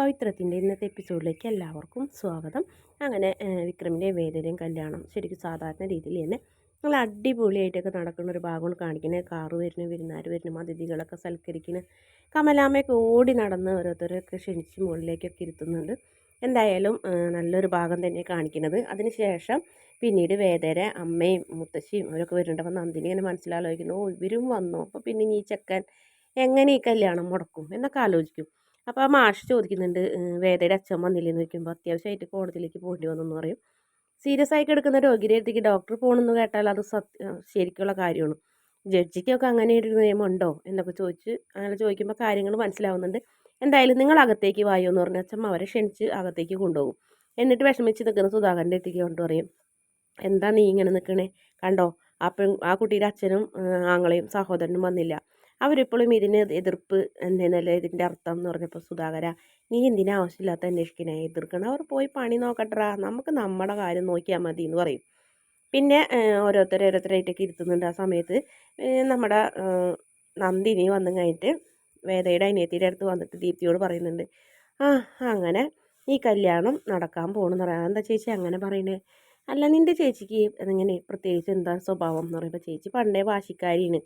പവിത്രത്തിന്റെ ഇന്നത്തെ എപ്പിസോഡിലേക്ക് എല്ലാവർക്കും സ്വാഗതം. അങ്ങനെ വിക്രമിന്റെയും വേദനയും കല്യാണം ശരിക്കും സാധാരണ രീതിയിൽ തന്നെ നല്ല അടിപൊളിയായിട്ടൊക്കെ നടക്കുന്ന ഒരു ഭാഗമാണ് കാണിക്കുന്നത് കാറ് വരുന്നു വിരുന്നാർ വരുന്നു അതിഥികളൊക്കെ സൽക്കരിക്കുന്നു കമലാമ്മയൊക്കെ ഓടി നടന്ന് ഓരോരുത്തരൊക്കെ ക്ഷണിച്ച് മുകളിലേക്കൊക്കെ ഇരുത്തുന്നുണ്ട്. എന്തായാലും നല്ലൊരു ഭാഗം തന്നെ കാണിക്കുന്നത് അതിനുശേഷം പിന്നീട് വേദര അമ്മയും മുത്തശ്ശിയും അവരൊക്കെ വരുന്നുണ്ട്. അപ്പോൾ നന്ദിനി ഇങ്ങനെ മനസ്സിലാലോചിക്കുന്നു ഓ ഇവരും വന്നു. അപ്പോൾ പിന്നെ ഈ ചെക്കൻ എങ്ങനെ ഈ കല്യാണം മുടക്കും എന്നൊക്കെ ആലോചിക്കും. അപ്പോൾ ആ മാഷ് ചോദിക്കുന്നുണ്ട് വേദയുടെ അച്ഛൻ വന്നില്ലെന്ന് ചോദിക്കുമ്പോൾ അത്യാവശ്യമായിട്ട് കോടതിയിലേക്ക് പോകേണ്ടി വന്നെന്ന് പറയും. സീരിയസ് ആയി കിടക്കുന്ന രോഗിയുടെ അടുത്തേക്ക് ഡോക്ടർ പോകണമെന്ന് കേട്ടാൽ അത് സത്യ ശരിക്കുള്ള കാര്യമാണ്. ജഡ്ജിക്കൊക്കെ അങ്ങനെ ഒരു നിയമമുണ്ടോ? എന്നൊക്കെ ചോദിച്ച് അങ്ങനെ ചോദിക്കുമ്പോൾ കാര്യങ്ങൾ മനസ്സിലാവുന്നുണ്ട്. എന്തായാലും നിങ്ങൾ അകത്തേക്ക് വായോ? എന്ന് പറഞ്ഞ അച്ഛൻ അവരെ ക്ഷണിച്ച് അകത്തേക്ക് കൊണ്ടുപോകും. എന്നിട്ട് വിഷമിച്ച് നിൽക്കുന്ന സുധാകരന്റെ അടുത്തേക്ക് കൊണ്ടു പറയും എന്താ നീ ഇങ്ങനെ നിൽക്കണേ? കണ്ടോ പെൺ ആ കുട്ടിയുടെ അച്ഛനും ആങ്ങളെയും സഹോദരനും വന്നില്ല. അവരിപ്പോഴും ഇതിന് എതിർപ്പ് എന്തെന്നല്ല ഇതിന്റെ അർത്ഥം എന്ന് പറഞ്ഞപ്പോൾ സുധാകര നീ എന്തിനാ ആവശ്യമില്ലാത്ത അന്വേഷിക്കണേ? എതിർക്കണം? അവർ പോയി പണി നോക്കട്ടെ നമുക്ക് നമ്മുടെ കാര്യം നോക്കിയാൽ മതി എന്ന് പറയും. പിന്നെ ഓരോരുത്തരെ ഓരോരുത്തരായിട്ടൊക്കെ ഇരുത്തുന്നുണ്ട് ആ സമയത്ത്. നമ്മുടെ നന്ദിനി വന്നു കഴിഞ്ഞിട്ട് വേദയുടെ അനിയത്തിയുടെ അടുത്ത് വന്നിട്ട് ദീപ്തിയോട് പറയുന്നുണ്ട്. ആ അങ്ങനെ ഈ കല്യാണം നടക്കാൻ പോകണമെന്ന് പറയാം. എന്താ ചേച്ചി അങ്ങനെ പറയണേ? അല്ല നിന്റെ ചേച്ചിക്ക് എങ്ങനെ പ്രത്യേകിച്ച് എന്താ സ്വഭാവം? എന്ന് പറയുമ്പോൾ ചേച്ചി പണ്ടേ വാശിക്കാരിയാണ്.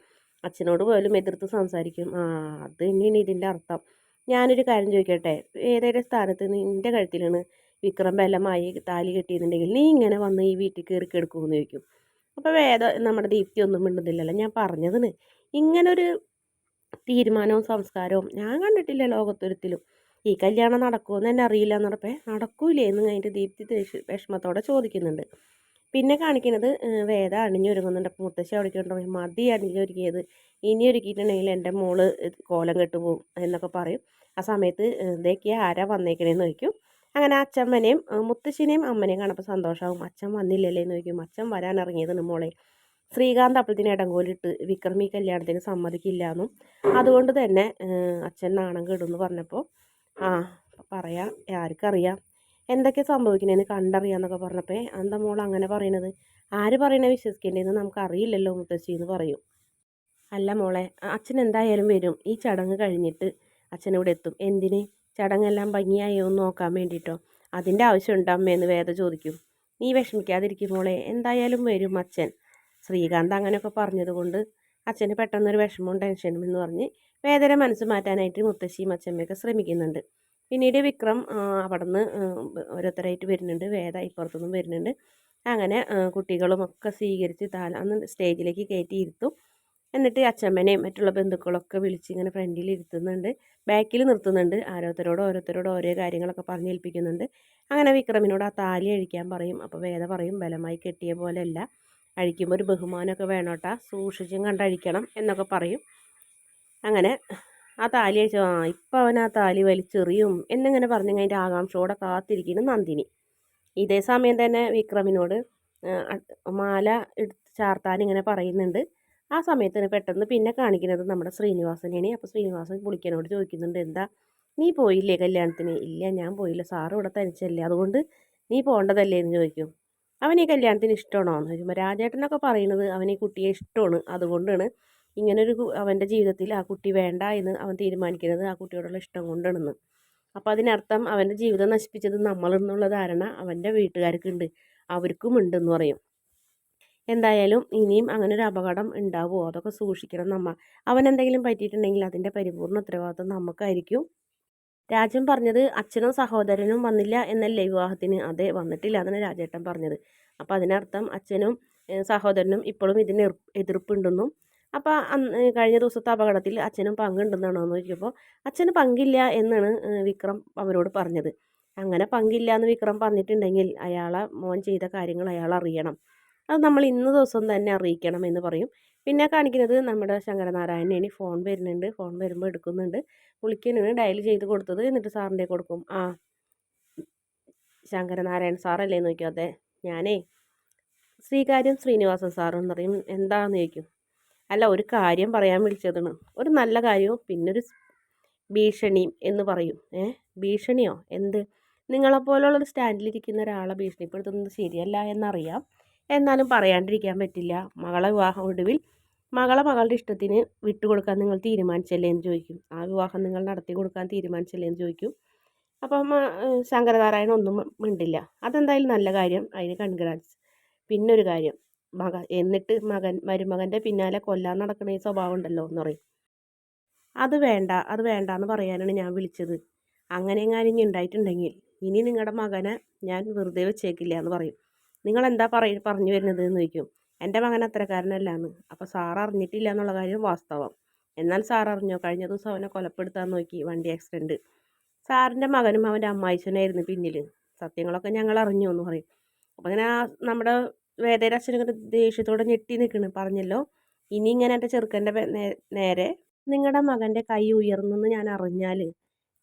അച്ഛനോട് പോലും എതിർത്ത് സംസാരിക്കും. ആ അത് തന്നെയാണ് ഇതിന്റെ അർത്ഥം. ഞാനൊരു കാര്യം ചോദിക്കട്ടെ? ഏതെങ്കിലും സ്ഥാനത്ത് നിന്റെ കഴുത്തിലാണ് വിക്രം ബലമായി താലി കെട്ടിയിരുന്നുണ്ടെങ്കിൽ നീ ഇങ്ങനെ വന്ന് ഈ വീട്ടിൽ കയറി കെടുക്കുമെന്ന് ചോദിക്കും. അപ്പോൾ വേദ നമ്മുടെ ദീപ്തി ഒന്നും മിണ്ടുന്നില്ലല്ലോ. ഞാൻ പറഞ്ഞതിന് ഇങ്ങനൊരു തീരുമാനവും സംസ്കാരവും ഞാൻ കണ്ടിട്ടില്ല ലോകത്തൊരുത്തിലും. ഈ കല്യാണം നടക്കുമെന്ന് തന്നെ അറിയില്ല എന്ന് പറഞ്ഞപ്പോൾ നടക്കൂലേ എന്ന് കഴിഞ്ഞിട്ട് ദീപ്തി വിഷമത്തോടെ ചോദിക്കുന്നുണ്ട്. പിന്നെ കാണിക്കുന്നത് വേദ അണിഞ്ഞൊരുങ്ങുന്നുണ്ട്. അപ്പോൾ മുത്തശ്ശി അവിടെ ഉണ്ടോ മതി അണിഞ്ഞൊരുക്കിയത്. ഇനി ഒരുക്കിയിട്ടുണ്ടെങ്കിൽ എന്റെ മോൾ കോലം കെട്ടുപോകും എന്നൊക്കെ പറയും. ആ സമയത്ത് ഇതൊക്കെയാ ആരാ വന്നേക്കണേന്ന് ചോദിക്കും. അങ്ങനെ അച്ഛമ്മനെയും മുത്തശ്ശിനെയും അമ്മനെയും കാണപ്പോൾ സന്തോഷമാവും അച്ഛൻ വന്നില്ലല്ലേ എന്ന് ചോദിക്കും. അച്ഛൻ വരാൻ മോളെ. ശ്രീകാന്ത് അപ്പഴത്തിന് ഇടങ്കോലിട്ട് വിക്രമി കല്യാണത്തിന് സമ്മതിക്കില്ല എന്നും. അതുകൊണ്ട് തന്നെ അച്ഛൻ നാണം കെടുമെന്ന് പറഞ്ഞപ്പോൾ ആ പറയാം. ആർക്കറിയാം. എന്തൊക്കെ സംഭവിക്കണേന്ന് കണ്ടറിയാന്നൊക്കെ പറഞ്ഞപ്പോൾ എന്താ മോൾ അങ്ങനെ പറയണത്? ആര് പറയണ വിശ്വസിക്കേണ്ടതെന്ന് നമുക്ക് അറിയില്ലല്ലോ മുത്തശ്ശി എന്ന് പറയും. അല്ല മോളെ അച്ഛൻ എന്തായാലും വരും. ഈ ചടങ്ങ് കഴിഞ്ഞിട്ട് അച്ഛൻ ഇവിടെ എത്തും. എന്തിന്? ചടങ്ങെല്ലാം ഭംഗിയായോ എന്ന് നോക്കാൻ വേണ്ടിയിട്ടോ അതിന്റെ ആവശ്യമുണ്ട് അമ്മയെന്ന് വേദ ചോദിക്കും. നീ വിഷമിക്കാതിരിക്കും മോളെ. എന്തായാലും വരും അച്ഛൻ. ശ്രീകാന്ത് അങ്ങനെയൊക്കെ പറഞ്ഞതുകൊണ്ട് അച്ഛന് പെട്ടെന്നൊരു വിഷമവും ടെൻഷനും എന്ന് പറഞ്ഞ് വേദന മനസ്സ് മാറ്റാനായിട്ട് മുത്തശ്ശിയും അച്ഛമ്മയൊക്കെ ശ്രമിക്കുന്നുണ്ട്. പിന്നീട് വിക്രം അവിടെ നിന്ന് ഓരോരുത്തരായിട്ട് വരുന്നുണ്ട്. വേദ ഇപ്പുറത്തുനിന്നും വരുന്നുണ്ട്. അങ്ങനെ കുട്ടികളും ഒക്കെ സ്വീകരിച്ച് താല അന്ന് സ്റ്റേജിലേക്ക് കയറ്റി ഇരുത്തും. എന്നിട്ട് അച്ഛമ്മനെയും മറ്റുള്ള ബന്ധുക്കളൊക്കെ വിളിച്ച് ഇങ്ങനെ ഫ്രണ്ടിൽ ഇരുത്തുന്നുണ്ട്. ബാക്കിൽ നിർത്തുന്നുണ്ട്. ഓരോരുത്തരോട് ഓരോരുത്തരോട് ഓരോ കാര്യങ്ങളൊക്കെ പറഞ്ഞേൽപ്പിക്കുന്നുണ്ട് അങ്ങനെ വിക്രമിനോട് ആ താലി അഴിക്കാൻ പറയും. അപ്പോൾ വേദ പറയും ബലമായി കെട്ടിയ പോലെയല്ല. അഴിക്കുമ്പോൾ ഒരു ബഹുമാനമൊക്കെ വേണോട്ടാ. സൂക്ഷിച്ചും കണ്ടഴിക്കണം എന്നൊക്കെ പറയും. അങ്ങനെ ആ താലി അഴിച്ചു ആ ഇപ്പം അവൻ ആ താലി വലിച്ചെറിയും എന്നിങ്ങനെ പറഞ്ഞു അതിന്റെ ആകാംക്ഷയോടെ കാത്തിരിക്കുന്നു നന്ദിനി. ഇതേ സമയം തന്നെ വിക്രമിനോട് മാല എടുത്ത് ചാർത്താൻ ഇങ്ങനെ പറയുന്നുണ്ട്. ആ സമയത്ത് പെട്ടെന്ന് പിന്നെ കാണിക്കുന്നത് നമ്മുടെ ശ്രീനിവാസനെയാണ്. അപ്പോൾ ശ്രീനിവാസൻ പുളിക്കനോട് ചോദിക്കുന്നുണ്ട് എന്താ നീ പോയില്ലേ കല്യാണത്തിന്? ഇല്ല ഞാൻ പോയില്ല. സാറ് ഇവിടെ തനിച്ചല്ലേ. അതുകൊണ്ട് നീ പോകേണ്ടതല്ലേ എന്ന് ചോദിക്കും. അവൻ ഈ കല്യാണത്തിന് ഇഷ്ടമാണോ? എന്ന് ചോദിക്കുമ്പോൾ രാജേട്ടനൊക്കെ പറയുന്നത് അവൻ ഈ കുട്ടിയെ ഇഷ്ടമാണ്. അതുകൊണ്ടാണ് ഇങ്ങനൊരു അവന്റെ ജീവിതത്തിൽ ആ കുട്ടി വേണ്ട എന്ന് അവൻ തീരുമാനിക്കുന്നത് ആ കുട്ടിയോടുള്ള ഇഷ്ടം കൊണ്ടാണെന്ന്. അപ്പോൾ അതിനർത്ഥം അവന്റെ ജീവിതം നശിപ്പിച്ചത് നമ്മളെന്നുള്ള ധാരണ അവന്റെ വീട്ടുകാർക്കുണ്ട്. അവർക്കും ഉണ്ടെന്ന് പറയും. എന്തായാലും ഇനിയും അങ്ങനെ ഒരു അപകടം ഉണ്ടാവുമോ അതൊക്കെ സൂക്ഷിക്കണം നമ്മൾ അവൻ എന്തെങ്കിലും പറ്റിയിട്ടുണ്ടെങ്കിൽ അതിന്റെ പരിപൂർണ ഉത്തരവാദിത്വം നമുക്കായിരിക്കും. രാജൻ പറഞ്ഞത് അച്ഛനും സഹോദരനും വന്നില്ല എന്നല്ലേ വിവാഹത്തിന്. അതെ വന്നിട്ടില്ല എന്നാണ് രാജേട്ടൻ പറഞ്ഞത്. അപ്പോൾ അതിനർത്ഥം അച്ഛനും സഹോദരനും ഇപ്പോഴും ഇതിന് എതിർപ്പുണ്ടെന്നും അപ്പോൾ കഴിഞ്ഞ ദിവസത്തെ അപകടത്തിൽ അച്ഛനും പങ്കുണ്ടെന്നാണോ എന്ന് ചോദിച്ചപ്പോൾ അച്ഛന് പങ്കില്ല എന്നാണ് വിക്രം അവരോട് പറഞ്ഞത്. അങ്ങനെ പങ്കില്ല എന്ന് വിക്രം പറഞ്ഞിട്ടുണ്ടെങ്കിൽ അയാളെ മോൻ ചെയ്ത കാര്യങ്ങൾ അയാൾ അറിയണം. അത് നമ്മൾ ഇന്ന് ദിവസം തന്നെ അറിയിക്കണം എന്ന് പറയും. പിന്നെ കാണിക്കുന്നത് നമ്മുടെ ശങ്കരനാരായണനെ ഫോൺ വരുന്നുണ്ട്. ഫോൺ വരുമ്പോൾ എടുക്കുന്നുണ്ട്. വിളിക്കാനാണ് ഡയൽ ചെയ്ത് കൊടുത്തത് എന്നിട്ട് സാറിന്റെ കൊടുക്കും. ആ ശങ്കരനാരായണൻ സാറല്ലേ ചോദിക്കും. അതെ ഞാനേ ശ്രീകാര്യം ശ്രീനിവാസൻ സാറെന്ന് പറയും. എന്താണെന്ന് ചോദിക്കും? അല്ല ഒരു കാര്യം പറയാൻ വിളിച്ചതാണ്. ഒരു നല്ല കാര്യവും പിന്നൊരു ഭീഷണിയും എന്ന് പറയും. ഏ? ഭീഷണിയോ? എന്ത്? നിങ്ങളെപ്പോലുള്ള ഒരു സ്റ്റാൻഡിലിരിക്കുന്ന ഒരാളെ ഭീഷണിപ്പെടുത്തുന്നത് ശരിയല്ല എന്നറിയാം. എന്നാലും പറയാണ്ടിരിക്കാൻ പറ്റില്ല. മകളെ വിവാഹം ഒടുവിൽ മകളെ മകളുടെ ഇഷ്ടത്തിന് വിട്ടുകൊടുക്കാൻ നിങ്ങൾ തീരുമാനിച്ചല്ലേ എന്ന് ചോദിക്കും. ആ വിവാഹം നിങ്ങൾ നടത്തി കൊടുക്കാൻ തീരുമാനിച്ചല്ലേ എന്ന് ചോദിക്കും. അപ്പം ശങ്കരനാരായണ ഒന്നും മിണ്ടില്ല. അതെന്തായാലും നല്ല കാര്യം. അതിന് കൺഗ്രാറ്റ്സ്. പിന്നൊരു കാര്യം. മക എന്നിട്ട് മകൻ മരുമകന്റെ പിന്നാലെ കൊല്ലാൻ നടക്കുന്ന ഈ സ്വഭാവം ഉണ്ടല്ലോ എന്ന് പറയും. അത് വേണ്ട അത് വേണ്ട എന്ന് പറയാനാണ് ഞാൻ വിളിച്ചത്. അങ്ങനെ ഇനി ഉണ്ടായിട്ടുണ്ടെങ്കിൽ ഇനി നിങ്ങളുടെ മകനെ ഞാൻ വെറുതെ വെച്ചേക്കില്ല എന്ന് പറയും. നിങ്ങൾ എന്താ പറയ പറഞ്ഞു വരുന്നത് എന്ന് ചോദിക്കും. എന്റെ മകൻ അത്രക്കാരനല്ല എന്ന് അപ്പോൾ സാർ അറിഞ്ഞിട്ടില്ല എന്നുള്ള കാര്യം വാസ്തവം. എന്നാൽ സാർ അറിഞ്ഞോ? കഴിഞ്ഞ ദിവസം അവനെ കൊലപ്പെടുത്താൻ നോക്കി വണ്ടി ആക്സിഡന്റ്. സാറിന്റെ മകനും അവന്റെ അമ്മായിച്ചനായിരുന്നു പിന്നിൽ. സത്യങ്ങളൊക്കെ ഞങ്ങൾ അറിഞ്ഞു എന്ന് പറയും. അപ്പോൾ അങ്ങനെ നമ്മുടെ വേദയുടെ അച്ഛനൊക്കെ ദേഷ്യത്തോടെ ഞെട്ടി നിൽക്കണ് പറഞ്ഞല്ലോ. ഇനി ഇങ്ങനെ എന്റെ ചെറുക്കന്റെ നേരെ നിങ്ങളുടെ മകന്റെ കൈ ഉയർന്നെന്ന് ഞാൻ അറിഞ്ഞാൽ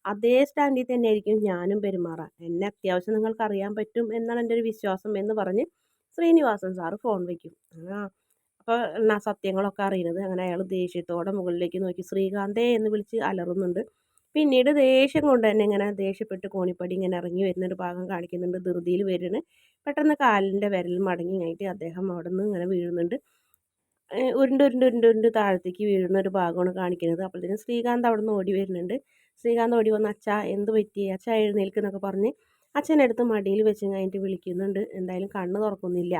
അതേ സ്റ്റാൻഡിൽ തന്നെ ആയിരിക്കും ഞാനും പെരുമാറാൻ എന്നെ അത്യാവശ്യം നിങ്ങൾക്ക് അറിയാൻ പറ്റും എന്നാണ് എന്റെ ഒരു വിശ്വാസം എന്ന് പറഞ്ഞ് ശ്രീനിവാസൻ സാറ് ഫോൺ വയ്ക്കും ആ അപ്പോൾ സത്യങ്ങളൊക്കെ അറിയുന്നത് അങ്ങനെ അയാൾ ദേഷ്യത്തോടെ മുകളിലേക്ക് നോക്കി ശ്രീകാന്തേ എന്ന് വിളിച്ച് അലറുന്നുണ്ട്. പിന്നീട് ദേഷ്യം കൊണ്ട് തന്നെ ഇങ്ങനെ ദേഷ്യപ്പെട്ട് കോണിപ്പടി ഇങ്ങനെ ഇറങ്ങി വരുന്നൊരു ഭാഗം കാണിക്കുന്നുണ്ട്. ധൃതിയിൽ വരുന്നു. പെട്ടെന്ന് കാലിന്റെ വിരൽ മടങ്ങി കഴിഞ്ഞിട്ട് അദ്ദേഹം അവിടെ നിന്ന് ഇങ്ങനെ വീഴുന്നുണ്ട്. ഉരുണ്ട് ഉരുണ്ട് ഉരുണ്ട് ഉരുണ്ട് താഴത്തേക്ക് വീഴുന്ന ഒരു ഭാഗമാണ് കാണിക്കുന്നത്. അപ്പോഴത്തേനും ശ്രീകാന്ത് അവിടെ നിന്ന് ഓടി വരുന്നുണ്ട്. ശ്രീകാന്ത് ഓടി വന്ന് അച്ഛ എന്ത് പറ്റി? അച്ഛ എഴുന്നേൽക്കുന്നൊക്കെ പറഞ്ഞ് അച്ഛനെടുത്ത് മടിയിൽ വെച്ച് കഴിഞ്ഞിട്ട് വിളിക്കുന്നുണ്ട്. എന്തായാലും കണ്ണ് തുറക്കുന്നില്ല.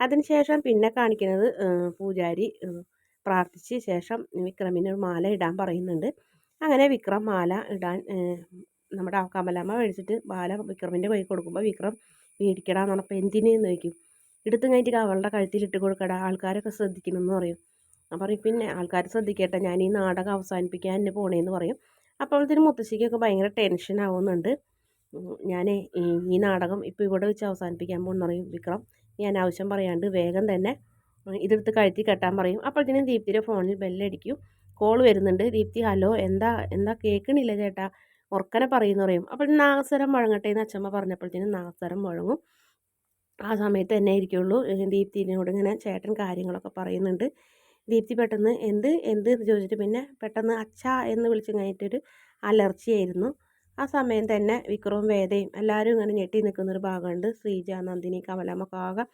അതിനുശേഷം പിന്നെ കാണിക്കുന്നത് പൂജാരി പ്രാർത്ഥിച്ച് ശേഷം വിക്രമിന് മാല ഇടാൻ പറയുന്നുണ്ട്. അങ്ങനെ വിക്രം മാല ഇടാൻ നമ്മുടെ കമലമ്മ മേടിച്ചിട്ട് മാല വിക്രമിന്റെ കൈ കൊടുക്കുമ്പോൾ വിക്രം മേടിക്കടാന്ന് പറഞ്ഞപ്പോൾ എന്തിനെന്ന് ചോദിക്കും. എടുത്തു കഴിഞ്ഞിട്ട് അവളുടെ കഴുത്തിൽ ഇട്ട് കൊടുക്കടാ ആൾക്കാരൊക്കെ ശ്രദ്ധിക്കണമെന്ന് പറയും. അപ്പം പറയും പിന്നെ ആൾക്കാർ ശ്രദ്ധിക്കട്ടെ ഞാൻ ഈ നാടകം അവസാനിപ്പിക്കാൻ എന്നെ പോണേന്ന് പറയും. അപ്പോൾ അപ്പോഴത്തേനും മുത്തശ്ശിക്കൊക്കെ ഭയങ്കര ടെൻഷൻ ആവുന്നുണ്ട്. ഞാൻ ഈ നാടകം ഇപ്പോൾ ഇവിടെ വെച്ച് അവസാനിപ്പിക്കാൻ പോകുന്ന പറയും വിക്രം. ഞാൻ ആവശ്യം പറയാണ്ട് വേഗം തന്നെ ഇതെടുത്ത് കഴുത്തി കെട്ടാൻ പറയും. അപ്പോഴത്തേനും ദീപ്തിയുടെ ഫോണിൽ ബെല്ലടിക്കും കോൾ വരുന്നുണ്ട്. ദീപ്തി ഹലോ എന്താ എന്താ കേൾക്കണില്ല ചേട്ടാ. ഉറക്കനെ പറയുന്നു പറയും. അപ്പോൾ നാഗസ്വരം മുഴങ്ങട്ടെ എന്ന് അച്ഛമ്മ പറഞ്ഞപ്പോഴത്തേനും നാഗസ്വരം മുഴങ്ങും ആ സമയത്ത് തന്നെ ആയിരിക്കുള്ളൂ ദീപ്തിനോട് ഇങ്ങനെ ചേട്ടൻ കാര്യങ്ങളൊക്കെ പറയുന്നുണ്ട്. ദീപ്തി പെട്ടെന്ന് എന്ത് എന്ത്? എന്ന് ചോദിച്ചിട്ട് പിന്നെ പെട്ടെന്ന് അച്ഛ എന്ന് വിളിച്ച് കഴിഞ്ഞിട്ടൊരു അലർച്ചയായിരുന്നു. ആ സമയം തന്നെ വിക്രവും വേദയും എല്ലാവരും ഇങ്ങനെ ഞെട്ടി നിൽക്കുന്നൊരു ഭാഗമുണ്ട്. ശ്രീജ നന്ദിനി കമലമ്മ ആകെ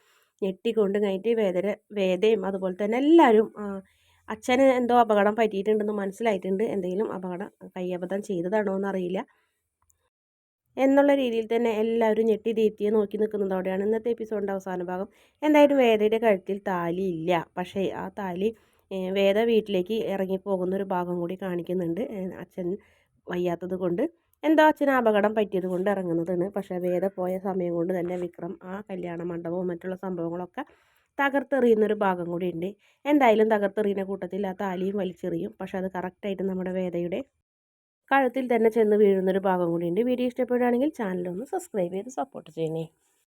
ഞെട്ടിക്കൊണ്ട് കഴിഞ്ഞിട്ട് വേദരെ വേദയും അതുപോലെ തന്നെ എല്ലാവരും അച്ഛന് എന്തോ അപകടം പറ്റിയിട്ടുണ്ടെന്ന് മനസ്സിലായിട്ടുണ്ട്. എന്തെങ്കിലും അപകടം കയ്യബദ്ധം ചെയ്തതാണോ എന്നറിയില്ല. എന്നുള്ള രീതിയിൽ തന്നെ എല്ലാവരും ഞെട്ടി തീർത്തിയെ നോക്കി നിൽക്കുന്നതോടെയാണ് ഇന്നത്തെ എപ്പിസോഡിന്റെ അവസാന ഭാഗം. എന്തായാലും വേദയുടെ കഴുത്തിൽ താലി ഇല്ല. പക്ഷേ ആ താലി വേദ വീട്ടിലേക്ക് ഇറങ്ങിപ്പോകുന്ന ഒരു ഭാഗം കൂടി കാണിക്കുന്നുണ്ട്. അച്ഛൻ വയ്യാത്തത് കൊണ്ട്. എന്തോ അച്ഛന് അപകടം പറ്റിയത് കൊണ്ട് ഇറങ്ങുന്നതാണ്. പക്ഷേ വേദ പോയ സമയം കൊണ്ട് തന്നെ വിക്രം ആ കല്യാണ മണ്ഡപവും മറ്റുള്ള സംഭവങ്ങളൊക്കെ തകർത്തെറിയുന്നൊരു ഭാഗം കൂടി ഉണ്ട് എന്തായാലും തകർത്തെറിയുന്ന കൂട്ടത്തിൽ ആ താലിയും വലിച്ചെറിയും. പക്ഷെ അത് കറക്റ്റായിട്ട് നമ്മുടെ വേദയുടെ കഴുത്തിൽ തന്നെ ചെന്ന് വീഴുന്നൊരു ഭാഗം കൂടി ഉണ്ട് വീഡിയോ ഇഷ്ടപ്പെടുകയാണെങ്കിൽ ചാനലൊന്ന് സബ്സ്ക്രൈബ് ചെയ്ത് സപ്പോർട്ട് ചെയ്യണേ.